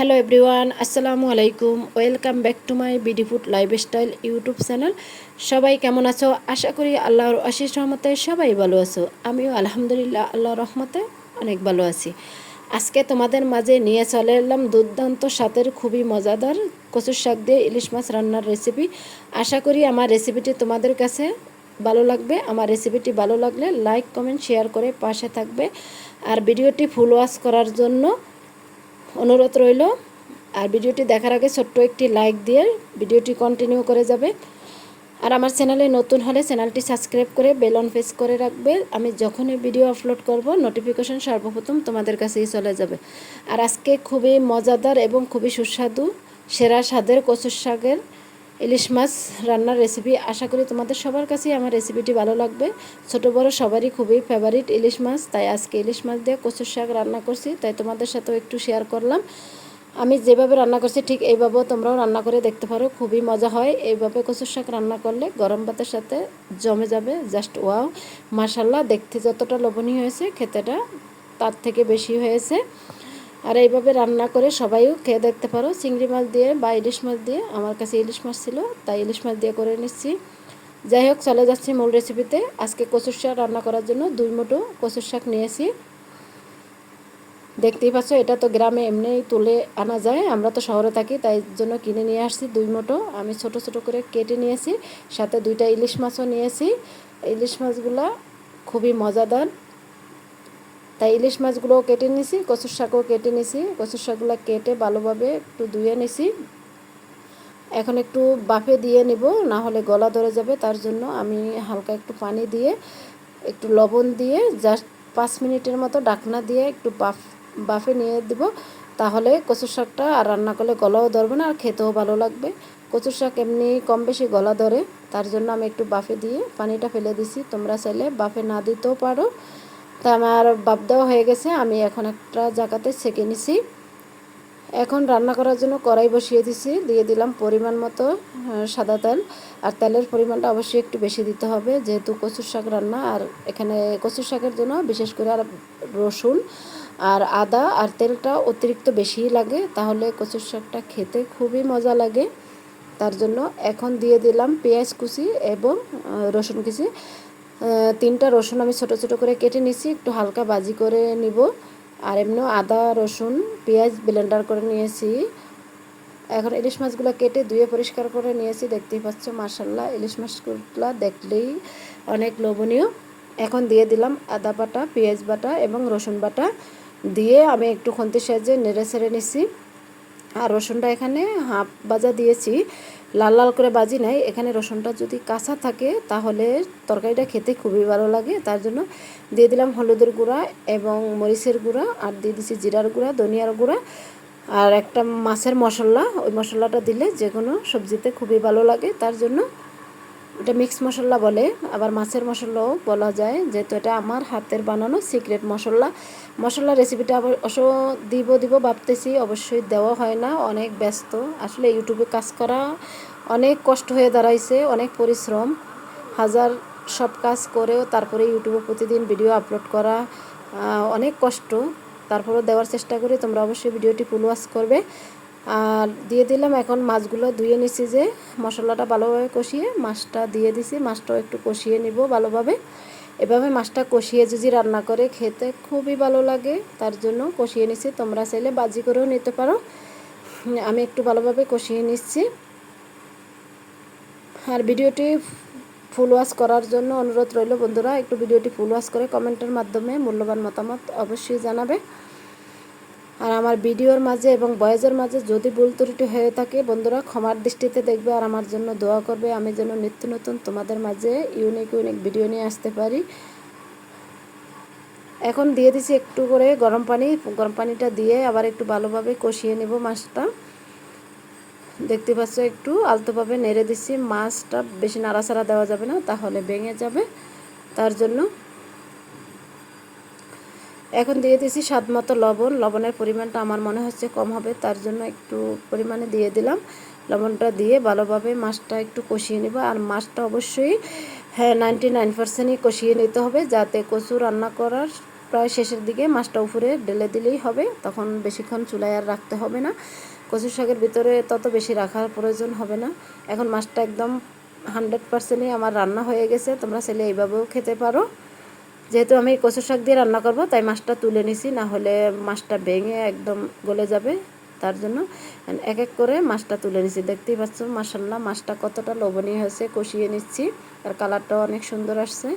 Hello everyone আসসালামু আলাইকুম welcome back to my BD food lifestyle YouTube channel সবাই কেমন আছো? আশা করি আল্লাহর আশিস রহমতে সবাই ভালো আছো। আমিও আলহামদুলিল্লাহ আল্লাহর রহমতে অনেক ভালো আছি। আজকে তোমাদের মাঝে নিয়ে চলে এলাম দুর্দান্ত স্বাদের, খুবই মজাদার কচুর শাক দিয়ে ইলিশ মাছ রান্নার রেসিপি আশা করি আমার রেসিপিটি তোমাদের কাছে ভালো লাগবে। আমার রেসিপিটি ভালো লাগলে লাইক কমেন্ট শেয়ার করে পাশে থাকবে। আর ভিডিওটি ফুল ওয়াশ করার জন্য অনুরোধ রইল, আর ভিডিওটি দেখার আগে ছোট্ট একটি লাইক দিয়ে ভিডিওটি কন্টিনিউ করে যাবে। আর আমার চ্যানেলে নতুন হলে চ্যানেলটি সাবস্ক্রাইব করে বেল অন প্রেস করে রাখবে। আমি যখনই ভিডিও আপলোড করব নোটিফিকেশন সর্বপ্রথম তোমাদের কাছেই চলে যাবে। আর আজকে খুবই মজাদার এবং খুবই সুস্বাদু সেরা স্বাদের কচুর শাকের ইলিশ মাছ রান্নার রেসিপি আশা করি তোমাদের সবার কাছেই আমার রেসিপিটি ভালো লাগবে। ছোট, বড় সবারই খুবই ফেভারিট ইলিশ মাছ, তাই আজকে ইলিশ মাছ দিয়ে কচুর শাক রান্না করছি, তাই তোমাদের সাথেও একটু শেয়ার করলাম। আমি যেভাবে রান্না করছি ঠিক এইভাবেও তোমরাও রান্না করে দেখতে পারো, খুবই মজা হয়। এইভাবে কচুর শাক রান্না করলে গরম ভাতের সাথে জমে যাবে জাস্ট ওয়াও মাসাল্লাহ দেখতে যতটা লোভনীয় হয়েছে, খেতেটা তার থেকে বেশি হয়েছে। আর এইভাবে রান্না করে সবাইও খেয়ে দেখতে পারো। চিংড়ি মাছ দিয়ে বা ইলিশ মাছ দিয়ে, আমার কাছে ইলিশ মাছ ছিল, তাই ইলিশ মাছ দিয়ে করে নিচ্ছি। যাই হোক, চলে যাচ্ছি মূল রেসিপিতে আজকে কচুর শাক রান্না করার জন্য দুই মুঠো কচুর শাক নিয়েছি। দেখতেই পাচ্ছ, এটা তো গ্রামে এমনিই তুলে আনা যায়, আমরা তো শহরে থাকি, তাই জন্য কিনে নিয়ে আসছি দুই মুঠো। আমি ছোট ছোট করে কেটে নিয়েছি, সাথে দুইটা ইলিশ মাছও নিয়েছি। ইলিশ মাছগুলা খুবই মজাদার তাই ইলিশ মাছগুলোও কেটে নিছি, কচুর শাকও কেটে নিছি। কচুর শাকগুলো কেটে ভালোভাবে একটু ধুয়ে নিছি। এখন একটু বাফে দিয়ে নিব, না হলে গলা ধরে যাবে। তার জন্য আমি হালকা একটু পানি দিয়ে, একটু লবণ দিয়ে জাস্ট পাঁচ মিনিটের মতো ডাকনা দিয়ে একটু বাফ, বাফে নিয়ে দিব। তাহলে কচুর শাকটা আর রান্না করলে গলাও ধরবে না, আর খেতেও ভালো লাগবে। কচুর শাক এমনি কম বেশি গলা ধরে, তার জন্য আমি একটু বাফে দিয়ে পানিটা ফেলে দিছি। তোমরা চাইলে বাফে না দিতেও পারো। তা আমার বাপ দেওয়া হয়ে গেছে, আমি এখন একটা জায়গাতে ছেঁকে নিছি। এখন রান্না করার জন্য কড়াই বসিয়ে দিছি, দিয়ে দিলাম পরিমাণ মতো সাদা তেল। আর তেলের পরিমাণটা অবশ্যই একটু বেশি দিতে হবে, যেহেতু কচুর শাক রান্না, আর এখানে কচুর শাকের জন্য বিশেষ করে আর রসুন আর আদা আর তেলটা অতিরিক্ত বেশিই লাগে, তাহলে কচুর শাকটা খেতে খুবই মজা লাগে। তার জন্য এখন দিয়ে দিলাম পেঁয়াজ কুচি এবং রসুন কুচি। তিনটা রসুন আমি ছোট ছোট করে কেটে নিছি, একটু হালকা বাজি করে নিব। আর এমনিও আদা, রসুন, পেঁয়াজ ব্লেন্ডার করে নিয়েছি। এখন ইলিশ মাছগুলো কেটে ধুয়ে পরিষ্কার করে নিয়েছি, দেখতেই পাচ্ছ মার্শাল্লাহ ইলিশ মাছগুলো দেখলেই অনেক লোভনীয়। এখন দিয়ে দিলাম আদা বাটা, পেঁয়াজ বাটা এবং রসুন বাটা। দিয়ে আমি একটু খন্তির সাহায্যে নেড়ে ছেড়ে নিছি। আর রসুনটা এখানে হাফ বাজা দিয়েছি। লাল লাল করে বাজি নাই এখানে রসুনটা যদি কাঁচা থাকে, তাহলে তরকারিটা খেতে খুবই ভালো লাগে। তার জন্য দিয়ে দিলাম হলুদের গুঁড়া এবং মরিচের গুঁড়া, আর দিয়ে দিচ্ছি জিরার গুঁড়া, ধনিয়ার গুঁড়া, আর একটা মাছের মশলা। ওই মশলাটা দিলে যে কোনো সবজিতে খুবই ভালো লাগে। তার জন্য এটা মিক্স মশলা বলে, আবার মাছের মশলাও বলা যায়, যেহেতু এটা আমার হাতের বানানো সিক্রেট মশলা। মশলা রেসিপিটা আবার অবশ্য দিব দিব ভাবতেছি, অবশ্যই দেওয়া হয় না, অনেক ব্যস্ত। আসলে ইউটিউবে কাজ করা অনেক কষ্ট হয়ে দাঁড়াইছে, অনেক পরিশ্রম। হাজার সব কাজ করেও তারপরে ইউটিউবে প্রতিদিন ভিডিও আপলোড করা অনেক কষ্ট। তারপরেও দেওয়ার চেষ্টা করি, তোমরা অবশ্যই ভিডিওটি ফুল করবে। আর দিয়ে দিলাম এখন মাছগুলো ধুয়ে নিছি যে মশলাটা ভালোভাবে কষিয়ে মাছটা দিয়ে দিছি, মাছটাও একটু কষিয়ে নিব ভালোভাবে। এভাবে মাছটা কষিয়ে যদি রান্না করে খেতে খুবই ভালো লাগে, তার জন্য কষিয়ে নিছি। তোমরা চাইলে বাজি করেও নিতে পারো। আমি একটু ভালোভাবে কষিয়ে নিচ্ছি। আর ভিডিওটি ফুল ওয়াশ করার জন্য অনুরোধ রইল বন্ধুরা, একটু ভিডিওটি ফুল ওয়াশ করে কমেন্টের মাধ্যমে মূল্যবান মতামত অবশ্যই জানাবে। আর আমার ভিডিওর মাঝে এবং বয়েজের মাঝে যদি ভুল ত্রুটি হয়ে থাকে, বন্ধুরা ক্ষমার দৃষ্টিতে দেখবে আর আমার জন্য দোয়া করবে। আমি যেন নিত্য নতুন তোমাদের মাঝে ইউনিক ইউনিক ভিডিও নিয়ে আসতে পারি। এখন দিয়ে দিছি একটু করে গরম পানি। গরম পানিটা দিয়ে আবার একটু ভালোভাবে কষিয়ে নেব মাছটা। দেখতে পাচ্ছ একটু আলতোভাবে নেড়ে দিচ্ছি। মাছটা বেশি নাড়াচাড়া দেওয়া যাবে না, তাহলে ভেঙে যাবে। তার জন্য এখন দিয়ে দিয়েছি স্বাদ মতো লবণ। লবণের পরিমাণটা আমার মনে হচ্ছে কম হবে, তার জন্য একটু পরিমাণে দিয়ে দিলাম। লবণটা দিয়ে ভালোভাবে মাছটা একটু কষিয়ে নেব। আর মাছটা অবশ্যই হ্যাঁ নাইনটি নাইন পার্সেন্টই কষিয়ে নিতে হবে, যাতে কচু রান্না করার প্রায় শেষের দিকে মাছটা উপরে ঢেলে দিলেই হবে। তখন বেশিক্ষণ চুলায় আর রাখতে হবে না। কচু শাকের ভিতরে তত বেশি রাখার প্রয়োজন হবে না। এখন মাছটা একদম হান্ড্রেড পার্সেন্টই আমার রান্না হয়ে গেছে। তোমরা ছেলে এইভাবেও খেতে পারো। যেহেতু আমি কচু শাক দিয়ে রান্না করব, তাই মাছটা তুলে নিছি, না হলে মাছটা ভেঙে একদম গলে যাবে তার জন্য। এক এক করে মাছটা তুলে নিছি। দেখতেই পাচ্ছ মাসাল্লাহ মাছটা কতটা লোভনীয় হয়েছে, কষিয়ে নিচ্ছি। আর কালারটাও অনেক সুন্দর আসছে।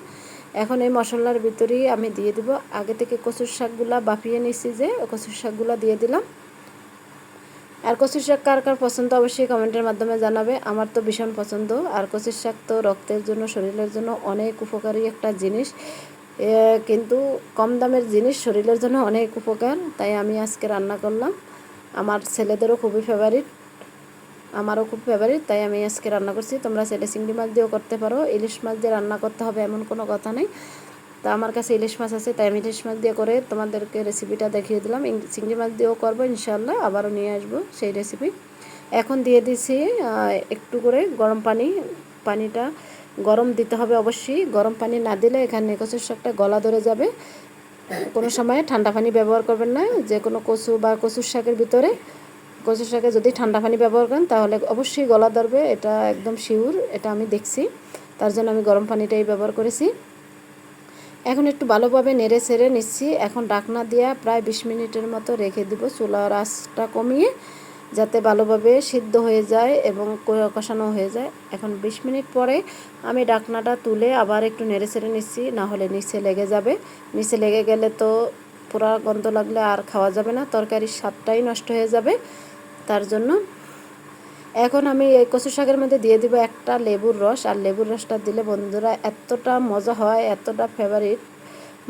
এখন এই মশলার ভিতরেই আমি দিয়ে দিব। আগে থেকে কচুর শাকগুলা বাফিয়ে নিছি যে কচুর শাকগুলা দিয়ে দিলাম। আর কচুর শাক কার কার পছন্দ অবশ্যই কমেন্টের মাধ্যমে জানাবে। আমার তো ভীষণ পছন্দ। আর কচুর শাক তো রক্তের জন্য, শরীরের জন্য অনেক উপকারী একটা জিনিস। কিন্তু কম দামের জিনিস শরীরের জন্য অনেক উপকার, তাই আমি আজকে রান্না করলাম। আমার ছেলেদেরও খুবই ফেভারিট আমারও খুব ফেভারিট তাই আমি আজকে রান্না করছি। তোমরা ছেলে চিংড়ি মাছ দিয়েও করতে পারো। ইলিশ মাছ দিয়ে রান্না করতে হবে এমন কোনো কথা নেই। তা আমার কাছে ইলিশ মাছ আছে, তাই আমি ইলিশ মাছ দিয়ে করে তোমাদেরকে রেসিপিটা দেখিয়ে দিলাম। চিংড়ি মাছ দিয়েও করব ইনশাল্লাহ আবারও নিয়ে আসব সেই রেসিপি এখন দিয়ে দিছি একটু করে গরম পানি, পানিটা গরম দিতে হবে অবশ্যই। গরম পানি না দিলে এখানে কচুর শাকটা গলা ধরে যাবে। কোনো সময় ঠান্ডা পানি ব্যবহার করবেন না। যে কোনো কচু বা কচুর শাকের ভিতরে কচুর শাকে যদি ঠান্ডা পানি ব্যবহার করেন, তাহলে অবশ্যই গলা ধরবে। এটা একদম শিউর এটা আমি দেখছি। তার জন্য আমি গরম পানিটাই ব্যবহার করেছি। এখন একটু ভালোভাবে নেড়ে ছেড়ে নিচ্ছি। এখন ডাকনা দিয়া প্রায় বিশ মিনিটের মতো রেখে দিব। চুলার আঁচটা কমিয়ে যাতে ভালোভাবে সিদ্ধ হয়ে যায় এবং কষানো হয়ে যায়। এখন বিশ মিনিট পরে আমি ডাকনাটা তুলে আবার একটু নেড়ে ছেড়ে নিচ্ছি, না হলে নিচে লেগে যাবে। নিচে লেগে গেলে তো পুরা গন্ধ লাগলে আর খাওয়া যাবে না, তরকারির স্বাদটাই নষ্ট হয়ে যাবে। তার জন্য এখন আমি এই কচু শাকের মধ্যে দিয়ে দিব একটা লেবুর রস, আর লেবুর রসটা দিলে বন্ধুরা এতটা মজা হয়, এতটা ফেভারিট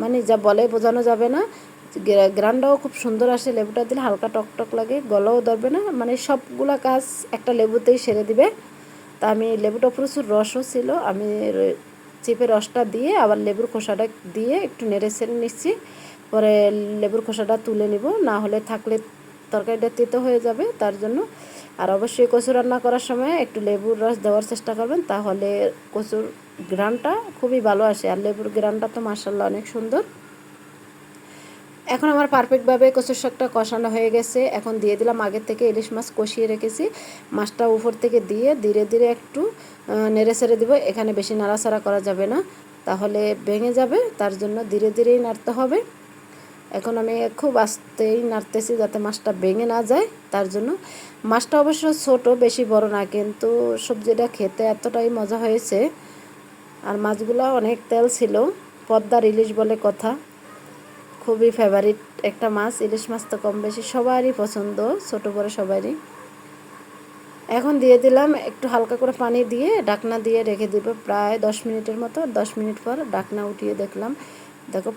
মানে যা বলে বোঝানো যাবে না। গ্রানটাও খুব সুন্দর আসে, লেবুটা দিলে হালকা টকটক লাগে, গলাও ধরবে না মানে সবগুলা কাজ একটা লেবুতেই সেরে দিবে। তা আমি লেবুটা প্রচুর রসও ছিল, আমি চিপে রসটা দিয়ে আবার লেবুর খোসাটা দিয়ে একটু নেড়ে সেরে নিচ্ছি, পরে লেবুর খোসাটা তুলে নিব, না হলে থাকলে তরকারিটা তেতো হয়ে যাবে, তার জন্য। আর অবশ্যই কচু রান্না করার সময় একটু লেবুর রস দেওয়ার চেষ্টা করবেন, তাহলে কচুর গ্রানটা খুবই ভালো আসে, আর লেবুর গ্রানটা তো মার্শাল্লাহ অনেক সুন্দর। এখন আমার পারফেক্টভাবে কচুর শাকটা কষানো হয়ে গেছে। এখন দিয়ে দিলাম আগের থেকে ইলিশ মাছ কষিয়ে রেখেছি। মাছটা উপর থেকে দিয়ে ধীরে ধীরে একটু নেড়ে ছেড়ে দেবো। এখানে বেশি নাড়াচাড়া করা যাবে না। তাহলে ভেঙে যাবে, তার জন্য ধীরে ধীরেই নাড়তে হবে। এখন আমি খুব আস্তেই নাড়তেছি যাতে মাছটা ভেঙে না যায়, তার জন্য। মাছটা অবশ্য ছোট, বেশি বড় না, কিন্তু সবজিটা খেতে এতটাই মজা হয়েছে। আর মাছগুলো অনেক তেল ছিল, পদ্মার ইলিশ বলে কথা। খুবই ফেভারিট একটা মাছ, ইলিশ মাছ তো কম বেশি সবারই পছন্দ, ছোট বড় সবারই। এখন দিয়ে দিলাম একটু হালকা করে পানি দিয়ে ডাকনা দিয়ে রেখে দিব প্রায় দশ মিনিটের মতো। দশ মিনিট পর ডাকনা উঠিয়ে দেখলাম, দেখো,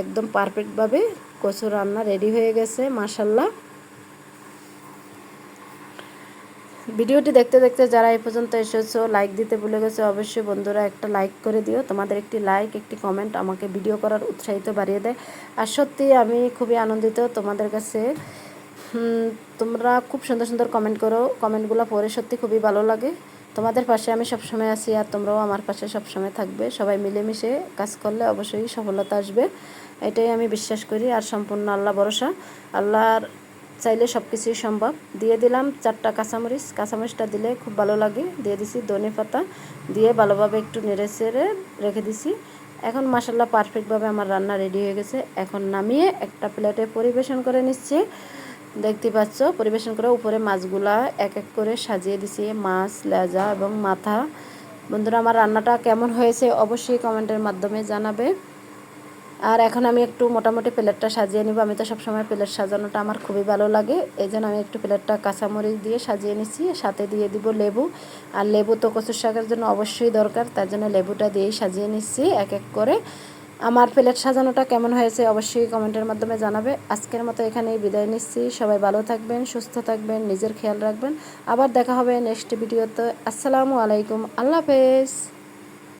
একদম পারফেক্টভাবে কচু রান্না রেডি হয়ে গেছে মাসাল্লাহ ভিডিওটি দেখতে দেখতে যারা এই পর্যন্ত এসেছ লাইক দিতে ভুলে গেছো, অবশ্যই বন্ধুরা একটা লাইক করে দিও। তোমাদের একটি লাইক একটি কমেন্ট আমাকে ভিডিও করার উৎসাহিত বাড়িয়ে দেয়। আর সত্যি আমি খুবই আনন্দিত তোমাদের কাছে। তোমরা খুব সুন্দর সুন্দর কমেন্ট করো। কমেন্টগুলো পড়ে সত্যি খুবই ভালো লাগে। তোমাদের পাশে আমি সবসময় আছি আর তোমরাও আমার পাশে সবসময় থাকবে। সবাই মিলেমিশে কাজ করলে অবশ্যই সফলতা আসবে। এটাই আমি বিশ্বাস করি। আর সম্পূর্ণ আল্লাহ ভরসা। আল্লাহর চাইলে সব কিছুই সম্ভব। দিয়ে দিলাম চারটা কাঁচামরিচ। কাঁচামরিচটা দিলে খুব ভালো লাগে। দিয়ে দিছি ধনে পাতা। দিয়ে ভালোভাবে একটু নেড়ে চেড়ে রেখে দিছি। এখন মাসাল্লাহ পারফেক্টভাবে আমার রান্না রেডি হয়ে গেছে। এখন নামিয়ে একটা প্লেটে পরিবেশন করে নিচ্ছি। দেখতে পাচ্ছ, পরিবেশন করে উপরে মাছগুলা এক এক করে সাজিয়ে দিছি। মাছ, লেজা এবং মাথা। বন্ধুরা, আমার রান্নাটা কেমন হয়েছে অবশ্যই কমেন্টের মাধ্যমে জানাবে। আর এখন আমি একটু মোটামুটি প্লেটটা সাজিয়ে নিব। আমি তো সবসময় প্লেট সাজানোটা আমার খুবই ভালো লাগে। এই জন্য আমি একটু প্লেটটা কাঁচামরিচ দিয়ে সাজিয়ে নিচ্ছি। সাথে দিয়ে দিব লেবু। আর লেবু তো কচুর শাকের জন্য অবশ্যই দরকার। তার জন্য লেবুটা দিয়েই সাজিয়ে নিচ্ছি এক এক করে। আমার প্লেট সাজানোটা কেমন হয়েছে অবশ্যই কমেন্টের মাধ্যমে জানাবে। আজকের মতো এখানেই বিদায় নিচ্ছি। সবাই ভালো থাকবেন, সুস্থ থাকবেন, নিজের খেয়াল রাখবেন। আবার দেখা হবে নেক্সট ভিডিওতে। আসসালামু আলাইকুম। আল্লাহ হাফেজ।